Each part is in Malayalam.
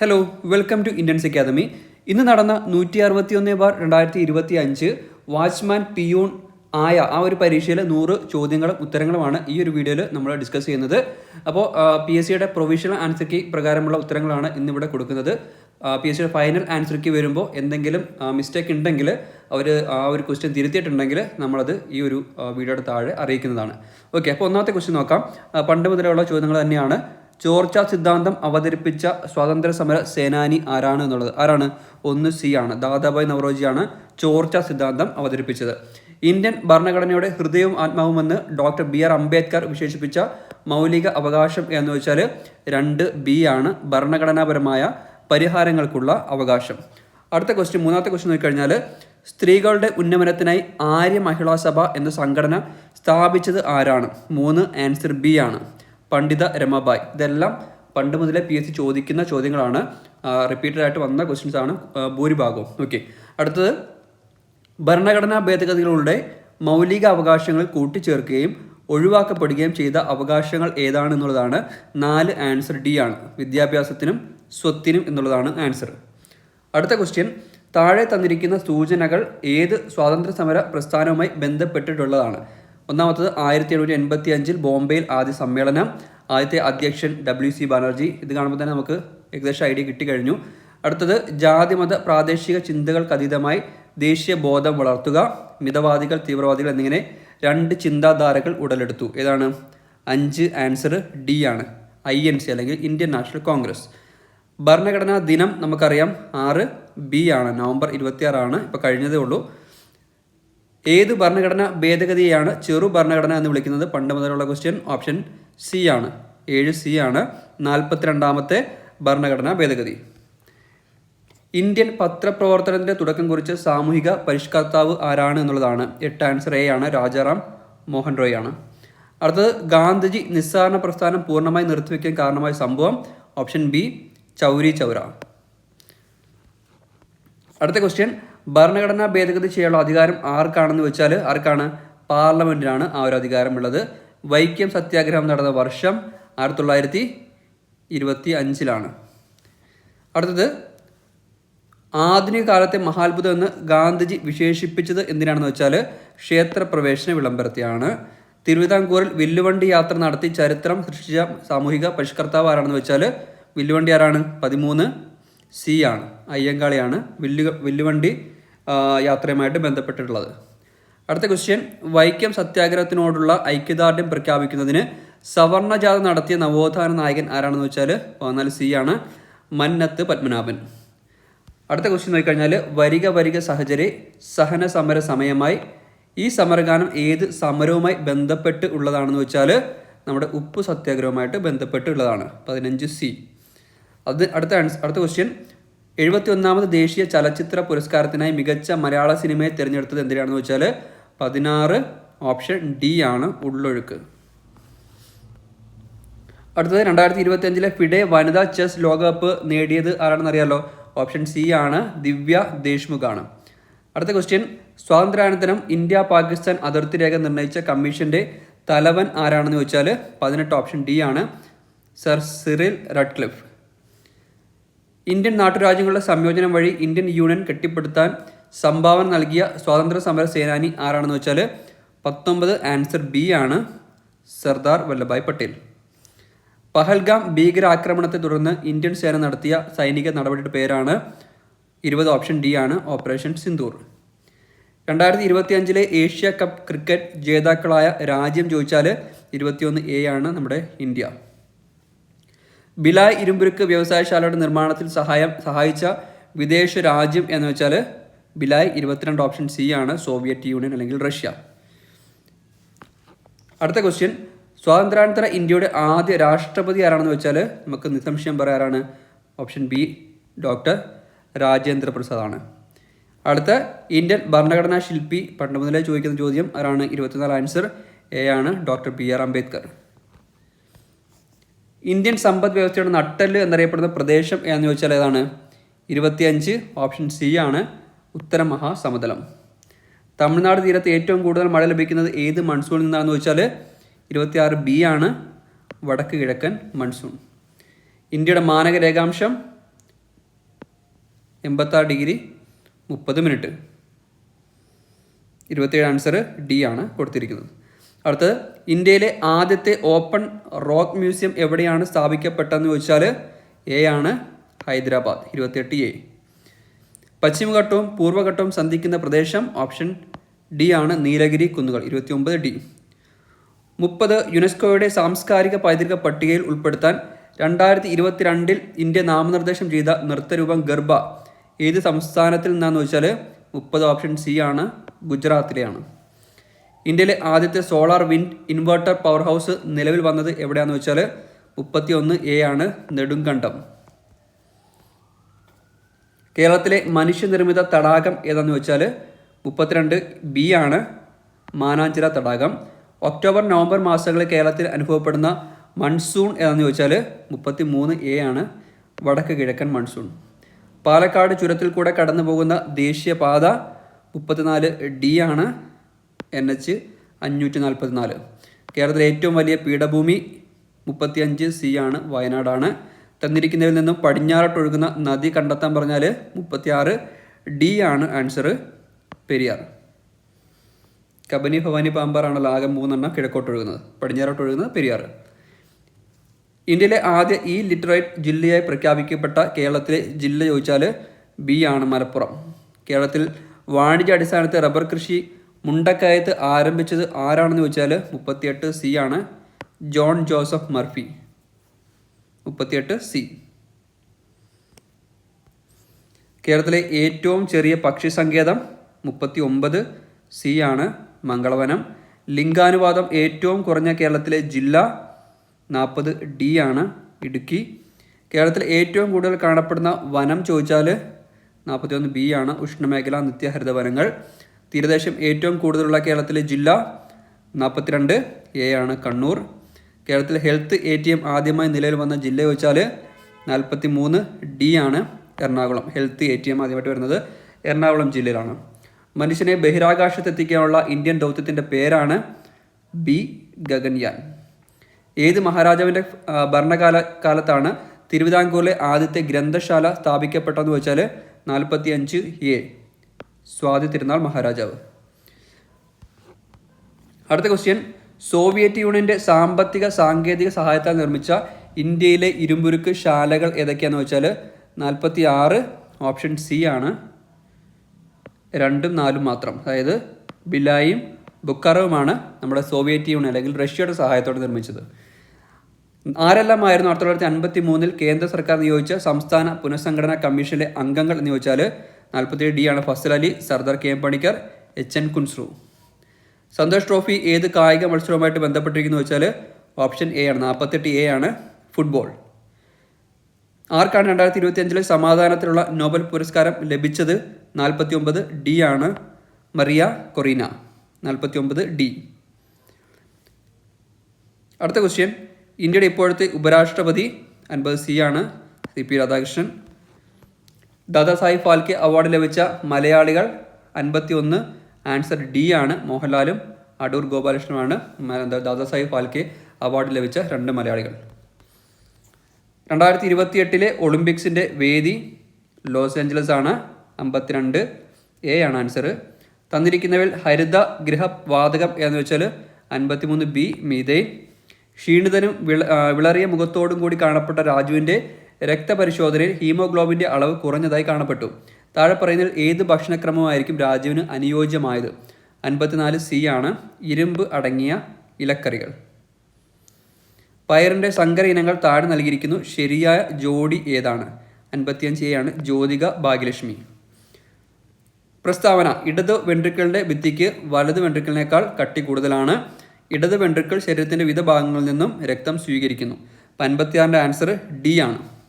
Hello welcome to Indians academy ഇന്ന് നടന്ന നൂറ്റി അറുപത്തി ഒന്ന് ബാർ രണ്ടായിരത്തി ഇരുപത്തി അഞ്ച് വാച്ച്മാൻ പിയൂൺ ആയ ആ ഒരു പരീക്ഷയിലെ നൂറ് ചോദ്യങ്ങളും ഉത്തരങ്ങളുമാണ് ഈ ഒരു വീഡിയോയിൽ നമ്മൾ ഡിസ്കസ് ചെയ്യുന്നത്. അപ്പോൾ പി എസ് സിയുടെ പ്രൊവിഷണൽ ആൻസർ കീ പ്രകാരമുള്ള ഉത്തരങ്ങളാണ് ഇന്നിവിടെ കൊടുക്കുന്നത്. പി എസ് സിയുടെ ഫൈനൽ ആൻസർ കീ വരുമ്പോൾ എന്തെങ്കിലും മിസ്റ്റേക്ക് ഉണ്ടെങ്കിൽ അവർ ആ ഒരു ക്വസ്റ്റ്യൻ തിരുത്തിയിട്ടുണ്ടെങ്കിൽ നമ്മളത് ഈ ഒരു വീഡിയോയുടെ താഴെ അറിയിക്കുന്നതാണ്. ഓക്കെ അപ്പോൾ ഒന്നാമത്തെ ക്വസ്റ്റ്യൻ നോക്കാം. പണ്ട് മുതലുള്ള ചോദ്യങ്ങൾ തന്നെയാണ്. ചോർച്ച സിദ്ധാന്തം അവതരിപ്പിച്ച സ്വാതന്ത്ര്യ സമര സേനാനി ആരാണ് എന്നുള്ളത്? ആരാണ്? ഒന്ന് സി ആണ്. ദാദാബായ് നവറോജിയാണ് ചോർച്ച സിദ്ധാന്തം അവതരിപ്പിച്ചത്. ഇന്ത്യൻ ഭരണഘടനയുടെ ഹൃദയവും ആത്മാവുമെന്ന് ഡോക്ടർ ബി ആർ അംബേദ്കർ വിശേഷിപ്പിച്ച മൗലിക അവകാശം എന്ന് വെച്ചാൽ രണ്ട് ബി ആണ് ഭരണഘടനാപരമായ പരിഹാരങ്ങൾക്കുള്ള അവകാശം. അടുത്ത ക്വസ്റ്റ്യൻ മൂന്നാമത്തെ ക്വസ്റ്റ്യൻ നോക്കിക്കഴിഞ്ഞാൽ സ്ത്രീകളുടെ ഉന്നമനത്തിനായി ആര്യ മഹിളാ സഭ എന്ന സംഘടന സ്ഥാപിച്ചത് ആരാണ്? മൂന്ന് ആൻസർ ബി ആണ്. പണ്ഡിത രമാബായ്. ഇതെല്ലാം പണ്ട് മുതലേ പി എസ് സി ചോദിക്കുന്ന ചോദ്യങ്ങളാണ് റിപ്പീറ്റഡ് ആയിട്ട് വന്ന ക്വസ്റ്റ്യൻസ് ആണ് ഭൂരിഭാഗവും. ഓക്കെ അടുത്തത് ഭരണഘടനാ ഭേദഗതികളുടെ മൗലിക അവകാശങ്ങൾ കൂട്ടിച്ചേർക്കുകയും ഒഴിവാക്കപ്പെടുകയും ചെയ്ത അവകാശങ്ങൾ ഏതാണ് എന്നുള്ളതാണ് നാല് ആൻസർ ഡി ആണ്. വിദ്യാഭ്യാസത്തിനും സ്വത്തിനും എന്നുള്ളതാണ് ആൻസർ അടുത്ത ക്വസ്റ്റ്യൻ താഴെ തന്നിരിക്കുന്ന സൂചനകൾ ഏത് സ്വാതന്ത്ര്യ സമര പ്രസ്ഥാനവുമായി ബന്ധപ്പെട്ടിട്ടുള്ളതാണ്? ഒന്നാമത്തത് ആയിരത്തി എഴുന്നൂറ്റി എൺപത്തി അഞ്ചിൽ ബോംബെയിൽ ആദ്യ സമ്മേളനം. ആദ്യത്തെ അധ്യക്ഷൻ ഡബ്ല്യു സി ബാനർജി. ഇത് കാണുമ്പോൾ തന്നെ നമുക്ക് ഏകദേശം ഐഡിയ കിട്ടിക്കഴിഞ്ഞു. അടുത്തത് ജാതിമത പ്രാദേശിക ചിന്തകൾക്ക് അതീതമായി ദേശീയ ബോധം വളർത്തുക മിതവാദികൾ തീവ്രവാദികൾ എന്നിങ്ങനെ രണ്ട് ചിന്താധാരകൾ ഉടലെടുത്തു. ഏതാണ്? അഞ്ച് ആൻസർ ഡി ആണ്. ഐ എൻ സി അല്ലെങ്കിൽ ഇന്ത്യൻ നാഷണൽ കോൺഗ്രസ്. ഭരണഘടനാ ദിനം നമുക്കറിയാം ആറ് ബി ആണ്. നവംബർ ഇരുപത്തിയാറാണ്. ഇപ്പോൾ കഴിഞ്ഞതേ ഉള്ളൂ. ഏത് ഭരണഘടന ഭേദഗതിയാണ് ചെറു ഭരണഘടന എന്ന് വിളിക്കുന്നത്? പണ്ട് മുതലുള്ള ക്വസ്റ്റ്യൻ ഓപ്ഷൻ സി ആണ്. ഏഴ് സി ആണ്. നാൽപ്പത്തിരണ്ടാമത്തെ ഭരണഘടനാ ഭേദഗതി. ഇന്ത്യൻ പത്രപ്രവർത്തനത്തിന്റെ തുടക്കം കുറിച്ച് സാമൂഹിക പരിഷ്കർത്താവ് ആരാണ് എന്നുള്ളതാണ്. എട്ട് ആൻസർ എ ആണ്. രാജാറാം മോഹൻ റോയ് ആണ്. അടുത്തത് ഗാന്ധിജി നിസ്സാരണ പ്രസ്ഥാനം പൂർണമായി നിർത്തിവെക്കാൻ കാരണമായ സംഭവം. Option B Chauri Chaura. അടുത്ത ക്വസ്റ്റ്യൻ ഭരണഘടനാ ഭേദഗതി ചെയ്യാനുള്ള അധികാരം ആർക്കാണെന്ന് വെച്ചാൽ ആർക്കാണ്? പാർലമെന്റിനാണ് ആ ഒരു അധികാരമുള്ളത്. വൈക്കം സത്യാഗ്രഹം നടന്ന വർഷം ആയിരത്തി തൊള്ളായിരത്തി ഇരുപത്തി അഞ്ചിലാണ് അടുത്തത് ആധുനിക കാലത്തെ മഹാത്ഭുതം എന്ന് ഗാന്ധിജി വിശേഷിപ്പിച്ചത് എന്തിനാണെന്ന് വെച്ചാൽ ക്ഷേത്രപ്രവേശന വിളംബരത്തെയാണ്. തിരുവിതാംകൂറിൽ വില്ലുവണ്ടി യാത്ര നടത്തി ചരിത്രം സൃഷ്ടിച്ച സാമൂഹിക പരിഷ്കർത്താവ് ആരാണെന്ന് വെച്ചാൽ വില്ലുവണ്ടി ആരാണ്? പതിമൂന്ന് സി ആണ്. അയ്യങ്കാളിയാണ് വില്ലു വില്ലുവണ്ടി യാത്രയുമായിട്ട് ബന്ധപ്പെട്ടിട്ടുള്ളത്. അടുത്ത ക്വസ്റ്റ്യൻ വൈക്കം സത്യാഗ്രഹത്തിനോടുള്ള ഐക്യദാർഢ്യം പ്രഖ്യാപിക്കുന്നതിന് സവർണജാഥ നടത്തിയ നവോത്ഥാന നായകൻ ആരാണെന്ന് വെച്ചാൽ പതിനാല് സി ആണ് മന്നത്ത് പത്മനാഭൻ. അടുത്ത ക്വസ്റ്റ്യൻ നോക്കിക്കഴിഞ്ഞാൽ വരിക വരിക സഹചരി സഹന സമര സമയമായി ഈ സമരഗാനം ഏത് സമരവുമായി ബന്ധപ്പെട്ട് ഉള്ളതാണെന്ന് വെച്ചാൽ നമ്മുടെ ഉപ്പ് സത്യാഗ്രഹവുമായിട്ട് ബന്ധപ്പെട്ടുള്ളതാണ് പതിനഞ്ച് സി അത് അടുത്ത അടുത്ത ക്വസ്റ്റ്യൻ എഴുപത്തി ഒന്നാമത് ദേശീയ ചലച്ചിത്ര പുരസ്കാരത്തിനായി മികച്ച മലയാള സിനിമയെ തിരഞ്ഞെടുത്തത് എന്തിനാണെന്ന് വെച്ചാൽ പതിനാറ് ഓപ്ഷൻ ഡി ആണ് ഉള്ളൊഴുക്ക്. അടുത്തത് രണ്ടായിരത്തി ഇരുപത്തി അഞ്ചിലെ ഫിഡെ വനിതാ ചെസ് ലോകകപ്പ് നേടിയത് ആരാണെന്ന് അറിയാലോ ഓപ്ഷൻ സി ആണ് ദിവ്യ ദേശ്മുഖ് ആണ് അടുത്ത ക്വസ്റ്റ്യൻ സ്വാതന്ത്ര്യാനന്തരം ഇന്ത്യ പാകിസ്ഥാൻ അതിർത്തി രേഖ നിർണയിച്ച കമ്മീഷന്റെ തലവൻ ആരാണെന്ന് ചോദിച്ചാൽ പതിനെട്ട് ഓപ്ഷൻ ഡി ആണ് സർ സിറിൽ റഡ്ക്ലിഫ്. ഇന്ത്യൻ നാട്ടുരാജ്യങ്ങളുടെ സംയോജനം വഴി ഇന്ത്യൻ യൂണിയൻ കെട്ടിപ്പടുത്താൻ സംഭാവന നൽകിയ സ്വാതന്ത്ര്യ സമര സേനാനി ആരാണെന്ന് വെച്ചാൽ പത്തൊമ്പത് ആൻസർ ബി ആണ് സർദാർ വല്ലഭായ് പട്ടേൽ. പഹൽഗാം ഭീകരാക്രമണത്തെ തുടർന്ന് ഇന്ത്യൻ സേന നടത്തിയ സൈനിക നടപടിയുടെ പേരാണ് ഇരുപത് ഓപ്ഷൻ ഡി ആണ് ഓപ്പറേഷൻ സിന്ദൂർ. രണ്ടായിരത്തി ഇരുപത്തി അഞ്ചിലെ ഏഷ്യ കപ്പ് ക്രിക്കറ്റ് ജേതാക്കളായ രാജ്യം ചോദിച്ചാൽ ഇരുപത്തിയൊന്ന് എ ആണ് നമ്മുടെ ഇന്ത്യ. ബിലായ് ഇരുമ്പുരുക്ക് വ്യവസായശാലയുടെ നിർമ്മാണത്തിൽ സഹായം സഹായിച്ച വിദേശ രാജ്യം എന്ന് വെച്ചാൽ ബിലായ് ഇരുപത്തിരണ്ട് ഓപ്ഷൻ സി ആണ് സോവിയറ്റ് യൂണിയൻ അല്ലെങ്കിൽ റഷ്യ. അടുത്ത ക്വസ്റ്റ്യൻ സ്വാതന്ത്ര്യാനന്തര ഇന്ത്യയുടെ ആദ്യ രാഷ്ട്രപതി ആരാണെന്ന് വെച്ചാൽ നമുക്ക് നിസംശയം പറയാറാണ് option B doctor Rajendra Prasad ആണ്. അടുത്ത ഇന്ത്യൻ ഭരണഘടനാ ശില്പി പണ്ട് മുതലേ ചോദിക്കുന്ന ചോദ്യം ആരാണ്? ഇരുപത്തിനാല് ആൻസർ എ ആണ് doctor B R Ambedkar. Indian സമ്പദ് വ്യവസ്ഥയുടെ നട്ടൽ എന്നറിയപ്പെടുന്ന പ്രദേശം എന്ന് ചോദിച്ചാൽ ഏതാണ്? ഇരുപത്തിയഞ്ച് ഓപ്ഷൻ സി ആണ്. ഉത്തര മഹാസമതലം തമിഴ്നാട് തീരത്ത് ഏറ്റവും കൂടുതൽ മഴ ലഭിക്കുന്നത് ഏത് മൺസൂണിൽ നിന്നാണെന്ന് ചോദിച്ചാൽ ഇരുപത്തിയാറ് ബി ആണ്. വടക്ക് കിഴക്കൻ മൺസൂൺ. ഇന്ത്യയുടെ മാനക രേഖാംശം എൺപത്താറ് ഡിഗ്രി മുപ്പത് മിനിറ്റ്. ഇരുപത്തിയേഴ് ആൻസർ ഡി ആണ് കൊടുത്തിരിക്കുന്നത്. അടുത്തത് ഇന്ത്യയിലെ ആദ്യത്തെ ഓപ്പൺ റോക്ക് മ്യൂസിയം എവിടെയാണ് സ്ഥാപിക്കപ്പെട്ടതെന്ന് ചോദിച്ചാൽ എ ആണ് ഹൈദരാബാദ് ഇരുപത്തിയെട്ട് എ പശ്ചിമഘട്ടവും പൂർവഘട്ടവും സന്ധിക്കുന്ന പ്രദേശം ഓപ്ഷൻ ഡി ആണ് നീലഗിരി കുന്നുകൾ ഇരുപത്തിയൊമ്പത് ഡി മുപ്പത് യുനെസ്കോയുടെ സാംസ്കാരിക പൈതൃക പട്ടികയിൽ ഉൾപ്പെടുത്താൻ രണ്ടായിരത്തി ഇരുപത്തിരണ്ടിൽ ഇന്ത്യ നാമനിർദ്ദേശം ചെയ്ത നൃത്തരൂപം ഗർഭ ഏത് സംസ്ഥാനത്തിൽ നിന്നാന്ന് ചോദിച്ചാൽ മുപ്പത് ഓപ്ഷൻ സി ആണ് ഗുജറാത്തിലെയാണ്. ഇന്ത്യയിലെ ആദ്യത്തെ solar wind inverter power house നിലവിൽ വന്നത് എവിടെയാണെന്ന് വെച്ചാൽ മുപ്പത്തി ഒന്ന് എ ആണ് നെടുങ്കണ്ടം. കേരളത്തിലെ മനുഷ്യനിർമ്മിത തടാകം ഏതാണെന്ന് വെച്ചാൽ മുപ്പത്തിരണ്ട് ബി ആണ് മാനാഞ്ചിറ തടാകം. ഒക്ടോബർ നവംബർ മാസങ്ങളിൽ കേരളത്തിൽ അനുഭവപ്പെടുന്ന മൺസൂൺ ഏതാണെന്ന് ചോദിച്ചാൽ മുപ്പത്തി മൂന്ന് എ ആണ് വടക്ക് കിഴക്കൻ മൺസൂൺ. പാലക്കാട് ചുരത്തിൽ കൂടെ കടന്നു പോകുന്ന ദേശീയപാത മുപ്പത്തിനാല് ഡി ആണ് എൻ എച്ച് അഞ്ഞൂറ്റി നാൽപ്പത്തി നാല് കേരളത്തിലെ ഏറ്റവും വലിയ പീഠഭൂമി മുപ്പത്തിയഞ്ച് സി ആണ് വയനാടാണ്. തന്നിരിക്കുന്നതിൽ നിന്നും പടിഞ്ഞാറോട്ടൊഴുകുന്ന നദി കണ്ടെത്താൻ പറഞ്ഞാൽ മുപ്പത്തിയാറ് ഡി ആണ് ആൻസർ പെരിയാർ. കബനി ഭവാനി പാമ്പാറാണല്ലോ ആകെ മൂന്നെണ്ണം കിഴക്കോട്ട് ഒഴുകുന്നത്. പടിഞ്ഞാറോട്ട് ഒഴുകുന്നത് പെരിയാർ. ഇന്ത്യയിലെ ആദ്യ ഇ ലിറ്ററേറ്റ് ജില്ലയായി പ്രഖ്യാപിക്കപ്പെട്ട കേരളത്തിലെ ജില്ല ചോദിച്ചാൽ ബി ആണ് മലപ്പുറം. കേരളത്തിൽ വാണിജ്യ അടിസ്ഥാനത്തെ റബ്ബർ കൃഷി മുണ്ടക്കയത്ത് ആരംഭിച്ചത് ആരാണെന്ന് ചോദിച്ചാൽ മുപ്പത്തിയെട്ട് സി ആണ്. John Joseph Murphy. മുപ്പത്തിയെട്ട് സി കേരളത്തിലെ ഏറ്റവും ചെറിയ പക്ഷി സങ്കേതം മുപ്പത്തി ഒമ്പത് സി ആണ്. മംഗളവനം. ലിംഗാനുപാതം ഏറ്റവും കുറഞ്ഞ കേരളത്തിലെ ജില്ല നാൽപ്പത് ഡി ആണ്. ഇടുക്കി. കേരളത്തിൽ ഏറ്റവും കൂടുതൽ കാണപ്പെടുന്ന വനം ചോദിച്ചാൽ നാൽപ്പത്തി ഒന്ന് ബി ആണ്. ഉഷ്ണമേഖല നിത്യഹരിത വനങ്ങൾ തീരദേശം ഏറ്റവും കൂടുതലുള്ള കേരളത്തിലെ ജില്ല നാൽപ്പത്തിരണ്ട് എ ആണ് കണ്ണൂർ. കേരളത്തിലെ ഹെൽത്ത് എ ടി എം ആദ്യമായി നിലയിൽ വന്ന ജില്ല ചോദിച്ചാൽ നാൽപ്പത്തി മൂന്ന് ഡി ആണ് Ernakulam. Health A T M ആദ്യമായിട്ട് വരുന്നത് എറണാകുളം ജില്ലയിലാണ്. മനുഷ്യനെ ബഹിരാകാശത്തെത്തിക്കാനുള്ള ഇന്ത്യൻ ദൗത്യത്തിന്റെ പേരാണ് ബി. ഗഗൻയാൻ. ഏത് മഹാരാജാവിന്റെ ഭരണകാല കാലത്താണ് തിരുവിതാംകൂറിലെ ആദ്യത്തെ ഗ്രന്ഥശാല സ്ഥാപിക്കപ്പെട്ടതെന്ന് വെച്ചാൽ നാൽപ്പത്തി അഞ്ച് എ സ്വാതി തിരുനാൾ മഹാരാജാവ്. അടുത്ത ക്വസ്റ്റ്യൻ സോവിയറ്റ് യൂണിയന്റെ സാമ്പത്തിക സാങ്കേതിക സഹായത്താൽ നിർമ്മിച്ച ഇന്ത്യയിലെ ഇരുമ്പുരുക്ക് ശാലകൾ ഏതൊക്കെയാണെന്ന് വെച്ചാൽ നാൽപ്പത്തി ആറ് ഓപ്ഷൻ സി ആണ്. രണ്ടും നാലും മാത്രം. അതായത് ബിലായും ബുക്കാറവുമാണ് നമ്മുടെ സോവിയറ്റ് യൂണിയൻ അല്ലെങ്കിൽ റഷ്യയുടെ സഹായത്തോടെ നിർമ്മിച്ചത്. ആരെല്ലാമായിരുന്നു ആയിരത്തി തൊള്ളായിരത്തി അൻപത്തി മൂന്നിൽ കേന്ദ്ര സർക്കാർ നിയോഗിച്ച സംസ്ഥാന പുനഃസംഘടനാ കമ്മീഷനിലെ അംഗങ്ങൾ എന്ന് ചോദിച്ചാൽ നാൽപ്പത്തിയേഴ് ഡി ആണ് Fazal Ali Sardar K M Panikkar H N Kunzru. Santosh trophy ഏത് കായിക മത്സരവുമായിട്ട് ബന്ധപ്പെട്ടിരിക്കുന്നു വെച്ചാൽ ഓപ്ഷൻ എ ആണ്. നാൽപ്പത്തെട്ട് എ ആണ് ഫുട്ബോൾ. ആർക്കാണ് രണ്ടായിരത്തി ഇരുപത്തി അഞ്ചിലെ സമാധാനത്തിനുള്ള നോബൽ പുരസ്കാരം ലഭിച്ചത്? നാൽപ്പത്തി ഒമ്പത് ഡി ആണ് മറിയ കൊറീന. നാൽപ്പത്തി ഒമ്പത് ഡി. അടുത്ത ക്വസ്റ്റ്യൻ ഇന്ത്യയുടെ ഇപ്പോഴത്തെ ഉപരാഷ്ട്രപതി അൻപത് സി ആണ്. C P Radhakrishnan. Dadasaheb Phalke award ലഭിച്ച മലയാളികൾ അൻപത്തി ഒന്ന് ആൻസർ ഡി ആണ് മോഹൻലാലും അടൂർ ഗോപാലകൃഷ്ണനുമാണ് ദാദാസാഹിബ് ഫാൽക്കെ അവാർഡ് ലഭിച്ച രണ്ട് മലയാളികൾ. രണ്ടായിരത്തി ഇരുപത്തി എട്ടിലെ ഒളിമ്പിക്സിന്റെ വേദി ലോസ് ഏഞ്ചലസ് ആണ് അമ്പത്തിരണ്ട് എ ആണ് ആൻസർ. തന്നിരിക്കുന്നവയിൽ ഹരിത ഗൃഹവാതകം എന്ന് വെച്ചാൽ അൻപത്തിമൂന്ന് ബി മീതെ ക്ഷീണിതനും വിള വിളറിയ മുഖത്തോടും കൂടി കാണപ്പെട്ട രാജുവിന്റെ രക്തപരിശോധനയിൽ ഹീമോഗ്ലോബിന്റെ അളവ് കുറഞ്ഞതായി കാണപ്പെട്ടു. താഴെ പറയുന്നതിൽ ഏത് ഭക്ഷണക്രമമായിരിക്കും രാജുവിന് അനുയോജ്യമായത്? അൻപത്തിനാല് സി ആണ്. ഇരുമ്പ് അടങ്ങിയ ഇലക്കറികൾ. പയറിന്റെ സങ്കര ഇനങ്ങൾ താഴെ നൽകിയിരിക്കുന്നു. ശരിയായ ജോഡി ഏതാണ്? അൻപത്തിയഞ്ച് എ ആണ്. ജ്യോതിക ഭാഗ്യലക്ഷ്മി. പ്രസ്താവന ഇടത് വെൻട്രിക്കിളിന്റെ ഭിത്തിക്ക് വലത് വെൻട്രിക്കിളിനേക്കാൾ കട്ടി കൂടുതലാണ്. ഇടത് വെൻട്രിക്കിൾ ശരീരത്തിന്റെ വിവിധ ഭാഗങ്ങളിൽ നിന്നും രക്തം സ്വീകരിക്കുന്നു. അൻപത്തിയാറിന്റെ ആൻസർ ഡി ആണ്.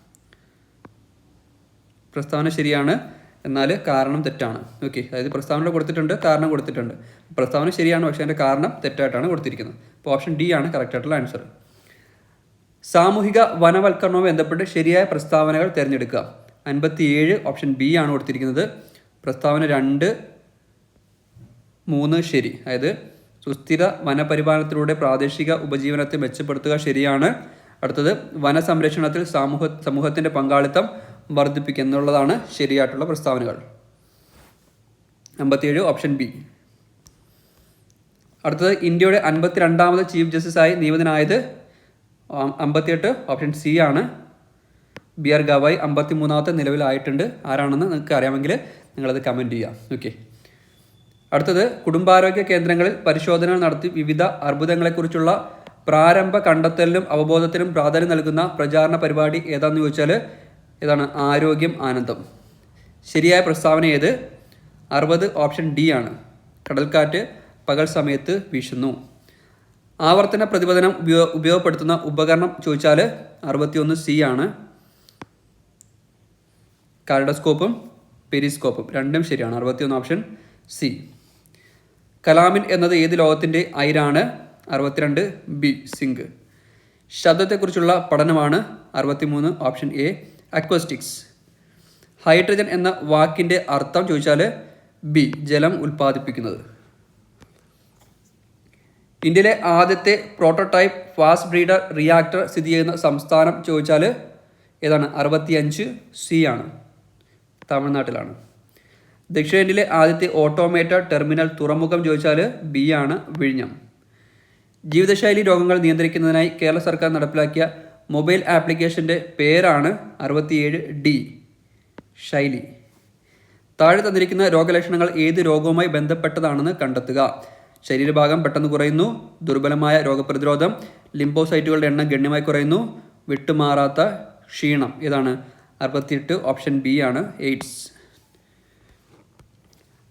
പ്രസ്താവന ശരിയാണ് എന്നാൽ കാരണം തെറ്റാണ്. ഓക്കെ അതായത് പ്രസ്താവന കൊടുത്തിട്ടുണ്ട് കാരണം കൊടുത്തിട്ടുണ്ട്. പ്രസ്താവന ശരിയാണ് പക്ഷേ അതിന്റെ കാരണം തെറ്റായിട്ടാണ് കൊടുത്തിരിക്കുന്നത്. അപ്പോൾ ഓപ്ഷൻ ഡി ആണ് കറക്റ്റ് ആയിട്ടുള്ള ആൻസർ സാമൂഹിക വനവൽക്കരണവുമായി ബന്ധപ്പെട്ട് ശരിയായ പ്രസ്താവനകൾ തിരഞ്ഞെടുക്കുക. അൻപത്തിയേഴ് ഓപ്ഷൻ ബി ആണ് കൊടുത്തിരിക്കുന്നത്. പ്രസ്താവന രണ്ട് മൂന്ന് ശരി. അതായത് സുസ്ഥിര വനപരിപാലനത്തിലൂടെ പ്രാദേശിക ഉപജീവനത്തെ മെച്ചപ്പെടുത്തുക ശരിയാണ്. അടുത്തത് വനസംരക്ഷണത്തിൽ സമൂഹ സമൂഹത്തിന്റെ പങ്കാളിത്തം വർദ്ധിപ്പിക്കുക എന്നുള്ളതാണ് ശരിയായിട്ടുള്ള പ്രസ്താവനകൾ. അമ്പത്തിയേഴ് ഓപ്ഷൻ ബി. അടുത്തത് ഇന്ത്യയുടെ അൻപത്തിരണ്ടാമത് ചീഫ് ജസ്റ്റിസായി നിയമിതനായത് അമ്പത്തിയെട്ട് ഓപ്ഷൻ സി ആണ്. ബി ആർ ഗവായ് അമ്പത്തി മൂന്നാമത്തെ നിലവിലായിട്ടുണ്ട്. ആരാണെന്ന് നിങ്ങൾക്ക് അറിയാമെങ്കിൽ നിങ്ങളത് കമന്റ് ചെയ്യാം. ഓക്കെ. അടുത്തത് കുടുംബാരോഗ്യ കേന്ദ്രങ്ങളിൽ പരിശോധനകൾ നടത്തി വിവിധ അർബുദങ്ങളെക്കുറിച്ചുള്ള പ്രാരംഭ കണ്ടെത്തലിനും അവബോധത്തിനും പ്രാധാന്യം നൽകുന്ന പ്രചാരണ പരിപാടി ഏതാണെന്ന് ചോദിച്ചാൽ ഏതാണ് ആരോഗ്യം ആനന്ദം. ശരിയായ പ്രസ്താവന ഏത്? അറുപത് ഓപ്ഷൻ ഡി ആണ്. കടൽക്കാറ്റ് പകൽ സമയത്ത് വീശുന്നു. ആവർത്തന പ്രതിപദനം ഉപയോ ഉപയോഗപ്പെടുത്തുന്ന ഉപകരണം ചോദിച്ചാൽ അറുപത്തിയൊന്ന് സി ആണ്. കാലഡോസ്കോപ്പും പെരിസ്കോപ്പും രണ്ടും ശരിയാണ്. അറുപത്തിയൊന്ന് ഓപ്ഷൻ സി. കലാമിൻ എന്നത് ഏത് ലോകത്തിന്റെ അയിരാണ്? അറുപത്തിരണ്ട് ബി സിങ്ക്. ശബ്ദത്തെക്കുറിച്ചുള്ള പഠനമാണ് അറുപത്തിമൂന്ന് ഓപ്ഷൻ എ. അക്വസ്റ്റിക്സ്. ഹൈഡ്രജൻ എന്ന വാക്കിന്റെ അർത്ഥം ചോദിച്ചാൽ ബി ജലം ഉൽപ്പാദിപ്പിക്കുന്നത്. ഇന്ത്യയിലെ ആദ്യത്തെ പ്രോട്ടോടൈപ്പ് ഫാസ്റ്റ് ബ്രീഡർ റിയാക്ടർ സ്ഥിതി ചെയ്യുന്ന സംസ്ഥാനം ചോദിച്ചാൽ ഏതാണ്? അറുപത്തിയഞ്ച് സി ആണ്. തമിഴ്നാട്ടിലാണ്. ദക്ഷിണേന്ത്യയിലെ ആദ്യത്തെ ഓട്ടോമേറ്റഡ് ടെർമിനൽ തുറമുഖം ചോദിച്ചാൽ ബി ആണ് വിഴിഞ്ഞം. ജീവിതശൈലി രോഗങ്ങൾ നിയന്ത്രിക്കുന്നതിനായി കേരള സർക്കാർ നടപ്പിലാക്കിയ മൊബൈൽ ആപ്ലിക്കേഷന്റെ പേരാണ് അറുപത്തിയേഴ് ഡി. ശൈലി. താഴെ തന്നിരിക്കുന്ന രോഗലക്ഷണങ്ങൾ ഏത് രോഗവുമായി ബന്ധപ്പെട്ടതാണെന്ന് കണ്ടെത്തുക. ശരീരഭാഗം പെട്ടെന്ന് കുറയുന്നു ദുർബലമായ രോഗപ്രതിരോധം ലിംബോസൈറ്റുകളുടെ എണ്ണം ഗണ്യമായി കുറയുന്നു വിട്ടുമാറാത്ത ക്ഷീണം. ഇതാണ് അറുപത്തിയെട്ട് ഓപ്ഷൻ ബി ആണ് എയ്ഡ്സ്.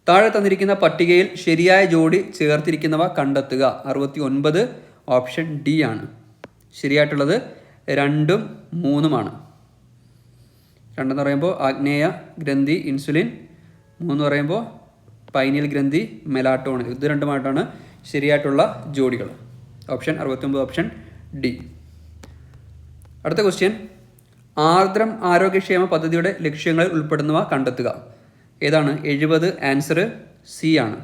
താഴെ തന്നിരിക്കുന്ന പട്ടികയിൽ ശരിയായ ജോഡി ചേർത്തിരിക്കുന്നവ കണ്ടെത്തുക. അറുപത്തി ഒൻപത് ഓപ്ഷൻ ഡി ആണ്. ശരിയായിട്ടുള്ളത് രണ്ടും മൂന്നുമാണ്. രണ്ടെന്ന് പറയുമ്പോൾ ആഗ്നേയ ഗ്രന്ഥി ഇൻസുലിൻ മൂന്ന് പറയുമ്പോൾ പൈനിയൽ ഗ്രന്ഥി മെലാട്ടോൺ ഇത് രണ്ടുമായിട്ടാണ് ശരിയായിട്ടുള്ള ജോഡികൾ. ഓപ്ഷൻ അറുപത്തൊമ്പത് ഓപ്ഷൻ ഡി. അടുത്ത ക്വസ്റ്റ്യൻ. ആർദ്രം ആരോഗ്യക്ഷേമ പദ്ധതിയുടെ ലക്ഷ്യങ്ങളിൽ ഉൾപ്പെടുന്നവ കണ്ടെത്തുക. ഏതാണ്? എഴുപത് ആൻസർ സി ആണ്.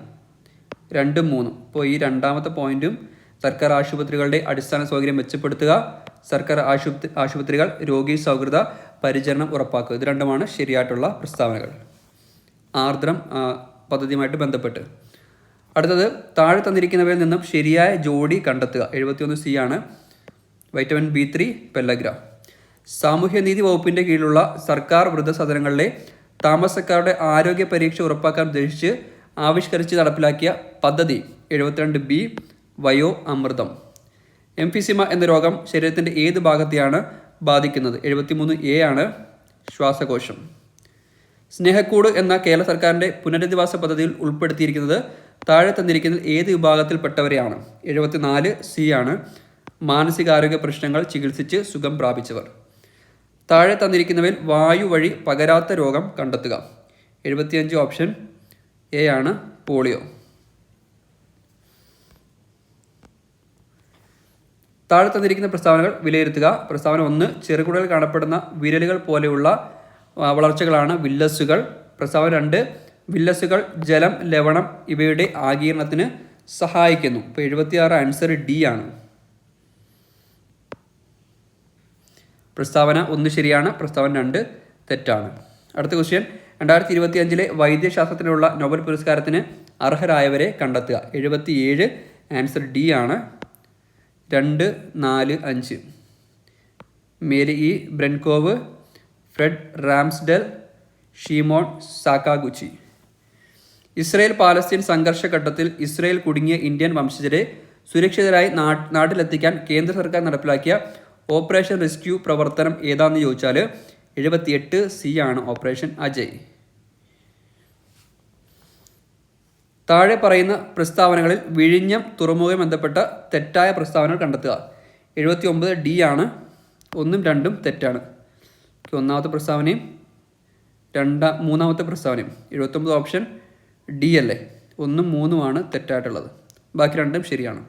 രണ്ടും മൂന്നും. ഇപ്പോൾ ഈ രണ്ടാമത്തെ പോയിന്റും സർക്കാർ ആശുപത്രികളുടെ അടിസ്ഥാന സൗകര്യം മെച്ചപ്പെടുത്തുക സർക്കാർ ആശുപത്രി ആശുപത്രികൾ രോഗി സൗഹൃദ പരിചരണം ഉറപ്പാക്കുക. ഇത് രണ്ടുമാണ് ശരിയായിട്ടുള്ള പ്രസ്താവനകൾ. ആർദ്രം പദ്ധതിയുമായിട്ട് ബന്ധപ്പെട്ട്. അടുത്തത് താഴെ തന്നിരിക്കുന്നവയിൽ നിന്നും ശരിയായ ജോഡി കണ്ടെത്തുക. എഴുപത്തിയൊന്ന് സി ആണ് വൈറ്റമിൻ ബി ത്രീ പെല്ലഗ്രാം. സാമൂഹ്യനീതി വകുപ്പിന്റെ കീഴിലുള്ള സർക്കാർ വൃദ്ധസദനങ്ങളിലെ താമസക്കാരുടെ ആരോഗ്യ പരീക്ഷ ഉറപ്പാക്കാൻ ഉദ്ദേശിച്ച് ആവിഷ്കരിച്ച് നടപ്പിലാക്കിയ പദ്ധതി എഴുപത്തിരണ്ട് ബി വയോ അമൃതം. എംഫിസിമ എന്ന രോഗം ശരീരത്തിന്റെ ഏത് ഭാഗത്തെയാണ് ബാധിക്കുന്നത്? എഴുപത്തിമൂന്ന് എ ആണ് ശ്വാസകോശം. സ്നേഹക്കൂട് എന്ന കേരള സർക്കാരിന്റെ പുനരധിവാസ പദ്ധതിയിൽ ഉൾപ്പെടുത്തിയിരിക്കുന്നത് താഴെ തന്നിരിക്കുന്ന ഏത് വിഭാഗത്തിൽപ്പെട്ടവരെയാണ്? എഴുപത്തിനാല് സി ആണ് മാനസികാരോഗ്യ പ്രശ്നങ്ങൾ ചികിത്സിച്ച് സുഖം പ്രാപിച്ചവർ. താഴെ തന്നിരിക്കുന്നവയിൽ വായു വഴി പകരാത്ത രോഗം കണ്ടെത്തുക. എഴുപത്തിയഞ്ച് ഓപ്ഷൻ എ ആണ് പോളിയോ. താഴെ തന്നിരിക്കുന്ന പ്രസ്താവനകൾ വിലയിരുത്തുക. പ്രസ്താവന ഒന്ന് ചെറുകുടൽ കാണപ്പെടുന്ന വിരലുകൾ പോലെയുള്ള വളർച്ചകളാണ് വില്ലസുകൾ. പ്രസ്താവന രണ്ട് വില്ലസുകൾ ജലം ലവണം ഇവയുടെ ആകീരണത്തിന് സഹായിക്കുന്നു. ഇപ്പോൾ എഴുപത്തിയാറ് ആൻസർ ഡി ആണ്. പ്രസ്താവന ഒന്ന് ശരിയാണ് പ്രസ്താവന രണ്ട് തെറ്റാണ്. അടുത്ത ക്വസ്റ്റ്യൻ രണ്ടായിരത്തി ഇരുപത്തി അഞ്ചിലെ വൈദ്യശാസ്ത്രത്തിനുള്ള നോബൽ പുരസ്കാരത്തിന് അർഹരായവരെ കണ്ടെത്തുക. എഴുപത്തിയേഴ് ആൻസർ ഡി ആണ്. രണ്ട് നാല് അഞ്ച്. Mary E Brunkow Fred Ramsdell Shimon Sakaguchi. Israel Palestine സംഘർഷഘട്ടത്തിൽ Israel കുടുങ്ങിയ ഇന്ത്യൻ വംശജരെ സുരക്ഷിതരായി നാട്ടിലെത്തിക്കാൻ കേന്ദ്ര സർക്കാർ നടപ്പിലാക്കിയ ഓപ്പറേഷൻ റെസ്ക്യൂ പ്രവർത്തനം ഏതാണെന്ന് ചോദിച്ചാൽ എഴുപത്തിയെട്ട് സി ആണ് ഓപ്പറേഷൻ അജയ്. താഴെ പറയുന്ന പ്രസ്താവനകളിൽ വിഴിഞ്ഞം തുറമുഖം ബന്ധപ്പെട്ട തെറ്റായ പ്രസ്താവനകൾ കണ്ടെത്തുക. എഴുപത്തി ഒമ്പത് ഡി ആണ്. ഒന്നും രണ്ടും തെറ്റാണ്. ഒന്നാമത്തെ പ്രസ്താവനയും രണ്ടാം മൂന്നാമത്തെ പ്രസ്താവനയും. എഴുപത്തൊമ്പത് ഓപ്ഷൻ ഡി അല്ലേ? ഒന്നും മൂന്നുമാണ് തെറ്റായിട്ടുള്ളത്. ബാക്കി രണ്ടും ശരിയാണ്.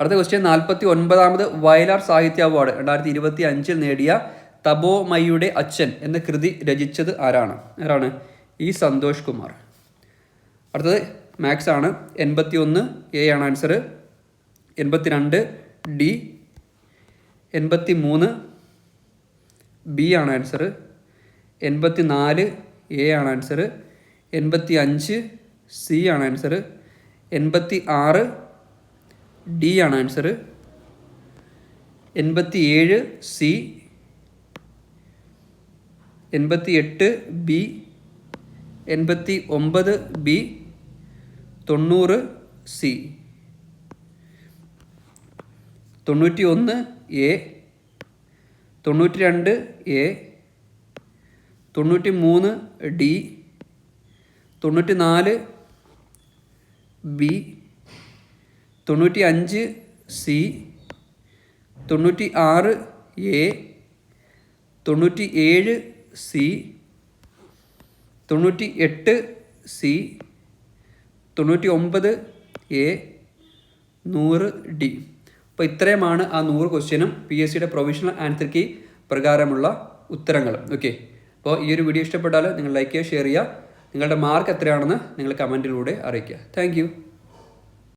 അടുത്ത ക്വസ്റ്റ്യൻ നാൽപ്പത്തി ഒൻപതാമത് വയലാർ സാഹിത്യ അവാർഡ്. രണ്ടായിരത്തി ഇരുപത്തി അഞ്ചിൽ നേടിയ തബോമയുടെ അച്ഛൻ എന്ന കൃതി രചിച്ചത് ആരാണ്? ആരാണ്? ഇ സന്തോഷ് കുമാർ. അടുത്തത് മാത്സ് ആണ്. എൺപത്തി ഒന്ന് എ ആണ് ആൻസർ എൺപത്തി രണ്ട് ഡി എൺപത്തി മൂന്ന് ബി ആണ് ആൻസർ എൺപത്തി നാല് എ ആണ് ആൻസർ എൺപത്തി അഞ്ച് സി ആണ് ആൻസർ എൺപത്തി ആറ് ഡി ആണ് ആൻസർ എൺപത്തി ഏഴ് സി എൺപത്തി എട്ട് ബി എൺപത്തി ഒമ്പത് ബി തൊണ്ണൂറ് സി. തൊണ്ണൂറ്റി ഒന്ന് എ. തൊണ്ണൂറ്റി രണ്ട് എ. തൊണ്ണൂറ്റി മൂന്ന് ഡി. തൊണ്ണൂറ്റി നാല് ബി. തൊണ്ണൂറ്റി അഞ്ച് സി. തൊണ്ണൂറ്റി ആറ് എ. തൊണ്ണൂറ്റി ഏഴ് സി. തൊണ്ണൂറ്റി എട്ട് സി. തൊണ്ണൂറ്റി ഒമ്പത് എ നൂറ് ഡി. അപ്പോൾ ഇത്രയുമാണ് ആ നൂറ് ക്വസ്റ്റ്യനും പി എസ് സിയുടെ പ്രൊവിഷണൽ ആൻസർ കീ പ്രകാരമുള്ള ഉത്തരങ്ങൾ ഓക്കെ അപ്പോൾ ഈ ഒരു വീഡിയോ ഇഷ്ടപ്പെട്ടാൽ നിങ്ങൾ ലൈക്ക് ചെയ്യുക ഷെയർ ചെയ്യുക. നിങ്ങളുടെ മാർക്ക് എത്രയാണെന്ന് നിങ്ങൾ കമന്റിലൂടെ അറിയിക്കുക. താങ്ക്